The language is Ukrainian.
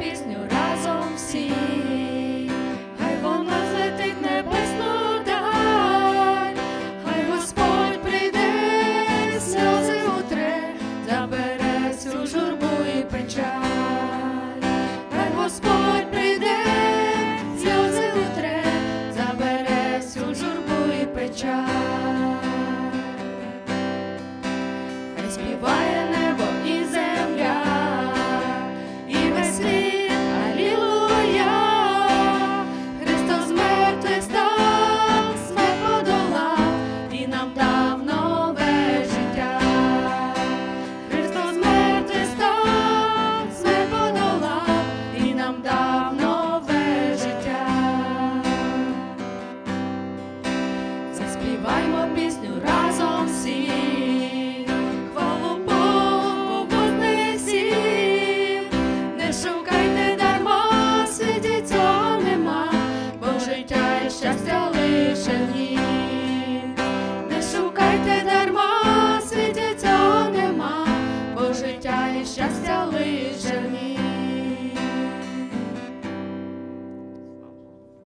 пісню разом всі. Хай вона злетить небесну хай Господь прийде, сльози утре, забере всю журбу і печаль. Хай Господь прийде, сльози утре, забере всю журбу і печаль. Хай співає Співаймо пісню разом всі. Хвалу Богу, не шукайте дарма, в цього нема, бо життя і щастя лише в нім. Не шукайте дарма, в цього нема, бо і щастя лише.